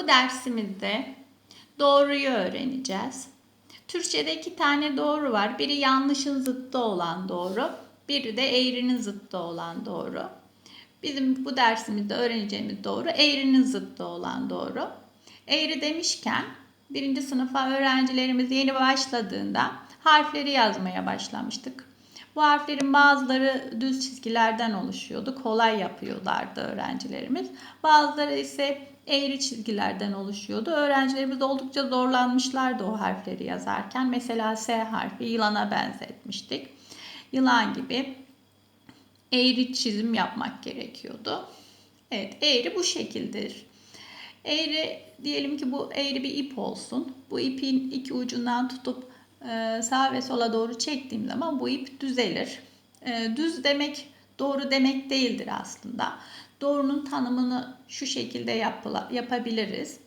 Bu dersimizde doğruyu öğreneceğiz. Türkçe'de iki tane doğru var. Biri yanlışın zıttı olan doğru, biri de eğrinin zıttı olan doğru. Bizim bu dersimizde öğreneceğimiz doğru eğrinin zıttı olan doğru. Eğri demişken birinci sınıfa öğrencilerimiz yeni başladığında harfleri yazmaya başlamıştık. Bu harflerin bazıları düz çizgilerden oluşuyordu. Kolay yapıyorlardı öğrencilerimiz. Bazıları ise eğri çizgilerden oluşuyordu. Öğrencilerimiz oldukça zorlanmışlardı o harfleri yazarken. Mesela S harfi yılana benzetmiştik. Yılan gibi eğri çizim yapmak gerekiyordu. Evet eğri bu şekildir. Eğri diyelim ki bu eğri bir ip olsun. Bu ipin iki ucundan tutup e, sağa ve sola doğru çektiğim zaman bu ip düzelir. E, düz demek doğru demek değildir aslında. Doğrunun tanımını şu şekilde yapabiliriz.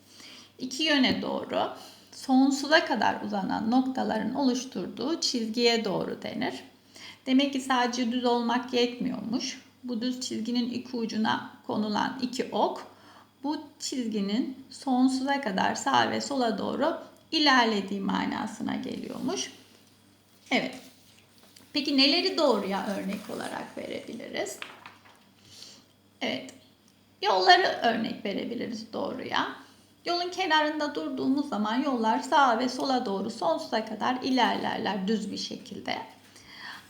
İki yöne doğru sonsuza kadar uzanan noktaların oluşturduğu çizgiye doğru denir. Demek ki sadece düz olmak yetmiyormuş. Bu düz çizginin iki ucuna konulan iki ok bu çizginin sonsuza kadar sağa ve sola doğru ilerlediği manasına geliyormuş. Evet. Peki neleri doğruya örnek olarak verebiliriz? Evet. Yolları örnek verebiliriz doğruya. Yolun kenarında durduğumuz zaman yollar sağa ve sola doğru sonsuza kadar ilerlerler düz bir şekilde.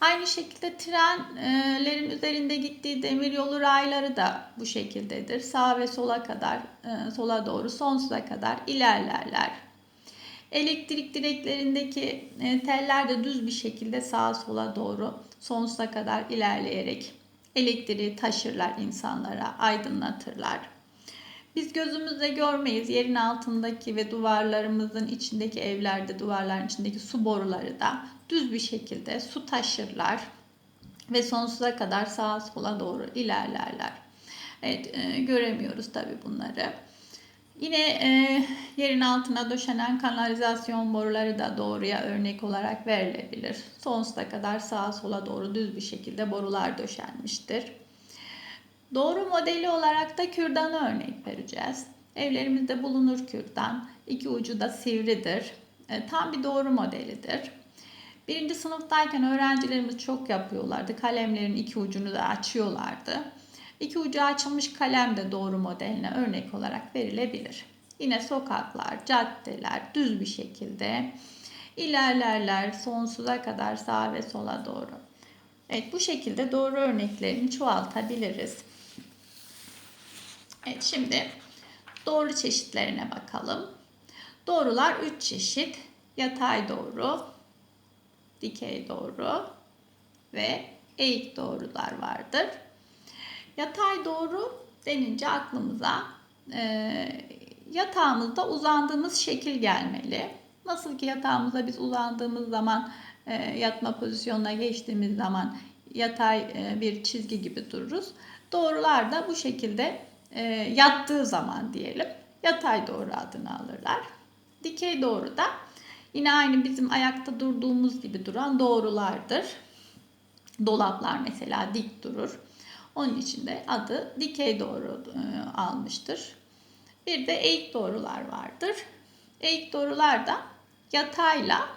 Aynı şekilde trenlerin üzerinde gittiği demir yolu rayları da bu şekildedir. Sağa ve sola kadar, sola doğru sonsuza kadar ilerlerler. Elektrik direklerindeki teller de düz bir şekilde sağa sola doğru sonsuza kadar ilerleyerek elektriği taşırlar insanlara, aydınlatırlar. Biz gözümüzle görmeyiz. Yerin altındaki ve duvarlarımızın içindeki evlerde, duvarların içindeki su boruları da düz bir şekilde su taşırlar ve sonsuza kadar sağa sola doğru ilerlerler. Evet, e, göremiyoruz tabi bunları. Yine e, yerin altına döşenen kanalizasyon boruları da doğruya örnek olarak verilebilir. Sonsuza kadar sağa sola doğru düz bir şekilde borular döşenmiştir. Doğru modeli olarak da kürdanı örnek vereceğiz. Evlerimizde bulunur kürdan. İki ucu da sivridir. E, tam bir doğru modelidir. Birinci sınıftayken öğrencilerimiz çok yapıyorlardı. Kalemlerin iki ucunu da açıyorlardı. İki ucu açılmış kalem de doğru modeline örnek olarak verilebilir. Yine sokaklar, caddeler düz bir şekilde ilerlerler sonsuza kadar sağa ve sola doğru. Evet bu şekilde doğru örneklerini çoğaltabiliriz. Evet şimdi doğru çeşitlerine bakalım. Doğrular 3 çeşit. Yatay doğru, dikey doğru ve eğik doğrular vardır. Yatay doğru denince aklımıza e, yatağımızda uzandığımız şekil gelmeli. Nasıl ki yatağımızda biz uzandığımız zaman e, yatma pozisyonuna geçtiğimiz zaman yatay e, bir çizgi gibi dururuz. Doğrular da bu şekilde e, yattığı zaman diyelim yatay doğru adını alırlar. Dikey doğru da yine aynı bizim ayakta durduğumuz gibi duran doğrulardır. Dolaplar mesela dik durur. Onun için de adı dikey doğru e, almıştır. Bir de eğik doğrular vardır. Eğik doğrular da yatayla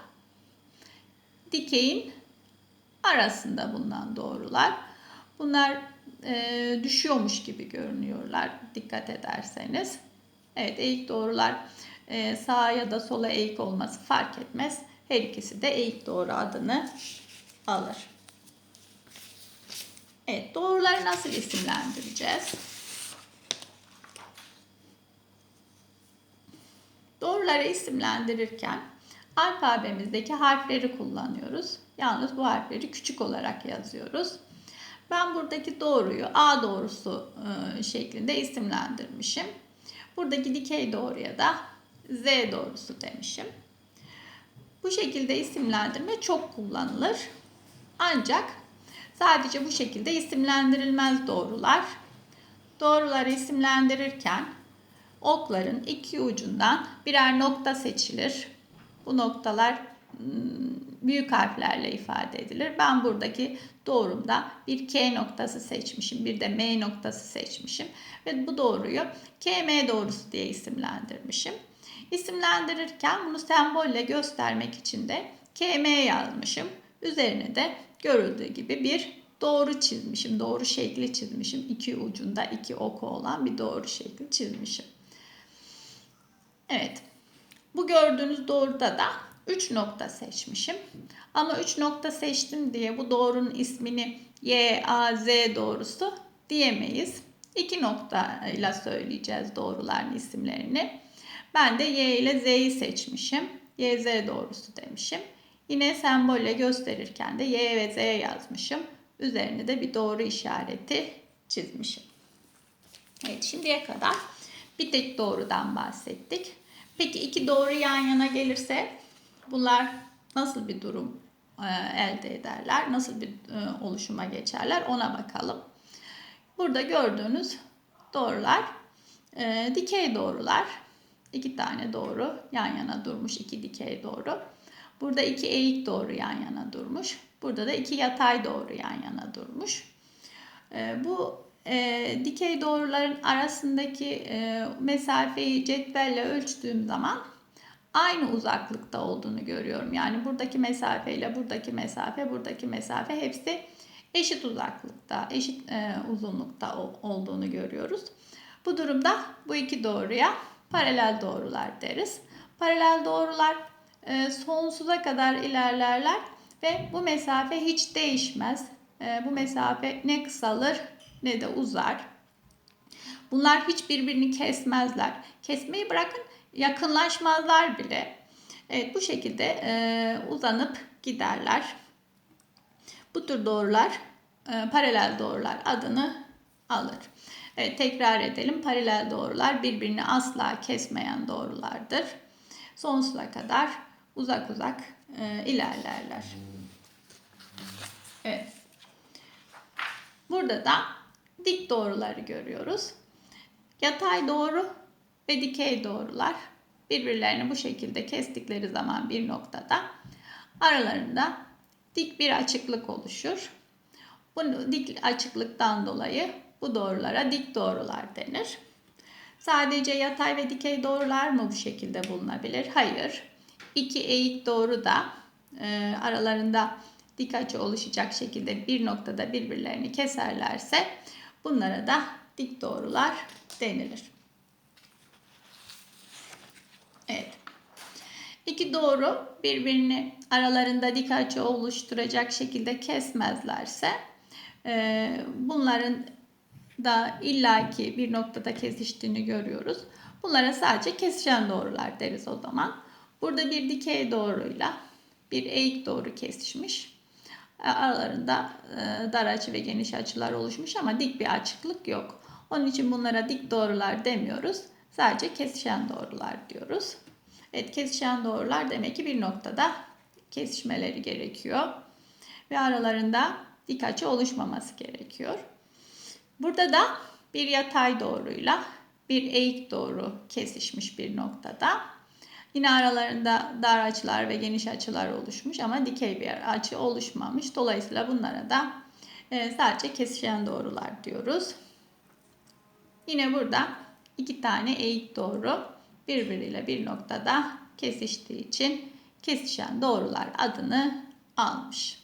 dikeyin arasında bulunan doğrular. Bunlar e, düşüyormuş gibi görünüyorlar dikkat ederseniz. Evet eğik doğrular e, sağa ya da sola eğik olması fark etmez. Her ikisi de eğik doğru adını alır. Evet, nasıl isimlendireceğiz? Doğruları isimlendirirken alfabemizdeki harfleri kullanıyoruz. Yalnız bu harfleri küçük olarak yazıyoruz. Ben buradaki doğruyu A doğrusu e, şeklinde isimlendirmişim. Buradaki dikey doğruya da Z doğrusu demişim. Bu şekilde isimlendirme çok kullanılır. Ancak Sadece bu şekilde isimlendirilmez doğrular. Doğruları isimlendirirken okların iki ucundan birer nokta seçilir. Bu noktalar hmm, büyük harflerle ifade edilir. Ben buradaki doğrumda bir K noktası seçmişim, bir de M noktası seçmişim ve bu doğruyu KM doğrusu diye isimlendirmişim. İsimlendirirken bunu sembolle göstermek için de KM yazmışım. Üzerine de görüldüğü gibi bir doğru çizmişim. Doğru şekli çizmişim. İki ucunda iki oku olan bir doğru şekli çizmişim. Evet. Bu gördüğünüz doğruda da 3 nokta seçmişim. Ama 3 nokta seçtim diye bu doğrunun ismini Y, A, Z doğrusu diyemeyiz. 2 nokta ile söyleyeceğiz doğruların isimlerini. Ben de Y ile Z'yi seçmişim. Y, Z doğrusu demişim. Yine sembolle gösterirken de Y ve Z yazmışım. Üzerine de bir doğru işareti çizmişim. Evet şimdiye kadar bir tek doğrudan bahsettik. Peki iki doğru yan yana gelirse bunlar nasıl bir durum e, elde ederler? Nasıl bir e, oluşuma geçerler? Ona bakalım. Burada gördüğünüz doğrular e, dikey doğrular. İki tane doğru yan yana durmuş. iki dikey doğru. Burada iki eğik doğru yan yana durmuş. Burada da iki yatay doğru yan yana durmuş. Bu e, dikey doğruların arasındaki e, mesafeyi cetvelle ölçtüğüm zaman aynı uzaklıkta olduğunu görüyorum. Yani buradaki mesafe ile buradaki mesafe, buradaki mesafe hepsi eşit uzaklıkta, eşit e, uzunlukta olduğunu görüyoruz. Bu durumda bu iki doğruya paralel doğrular deriz. Paralel doğrular e, sonsuza kadar ilerlerler ve bu mesafe hiç değişmez. E, bu mesafe ne kısalır ne de uzar. Bunlar hiç birbirini kesmezler. Kesmeyi bırakın yakınlaşmazlar bile. Evet bu şekilde e, uzanıp giderler. Bu tür doğrular e, paralel doğrular adını alır. Evet tekrar edelim. Paralel doğrular birbirini asla kesmeyen doğrulardır. Sonsuza kadar uzak uzak e, ilerlerler. Evet. Burada da dik doğruları görüyoruz. Yatay doğru ve dikey doğrular birbirlerini bu şekilde kestikleri zaman bir noktada aralarında dik bir açıklık oluşur. Bu dik açıklıktan dolayı bu doğrulara dik doğrular denir. Sadece yatay ve dikey doğrular mı bu şekilde bulunabilir? Hayır. İki eğik doğru da e, aralarında dik açı oluşacak şekilde bir noktada birbirlerini keserlerse Bunlara da dik doğrular denilir. Evet. İki doğru birbirini aralarında dik açı oluşturacak şekilde kesmezlerse e, bunların da illaki bir noktada kesiştiğini görüyoruz. Bunlara sadece kesişen doğrular deriz o zaman. Burada bir dikey doğruyla bir eğik doğru kesişmiş. E, aralarında e, dar açı ve geniş açılar oluşmuş ama dik bir açıklık yok. Onun için bunlara dik doğrular demiyoruz. Sadece kesişen doğrular diyoruz. Evet kesişen doğrular demek ki bir noktada kesişmeleri gerekiyor. Ve aralarında dik açı oluşmaması gerekiyor. Burada da bir yatay doğruyla bir eğik doğru kesişmiş bir noktada. Yine aralarında dar açılar ve geniş açılar oluşmuş ama dikey bir açı oluşmamış. Dolayısıyla bunlara da sadece kesişen doğrular diyoruz. Yine burada iki tane eğik doğru birbiriyle bir noktada kesiştiği için kesişen doğrular adını almış.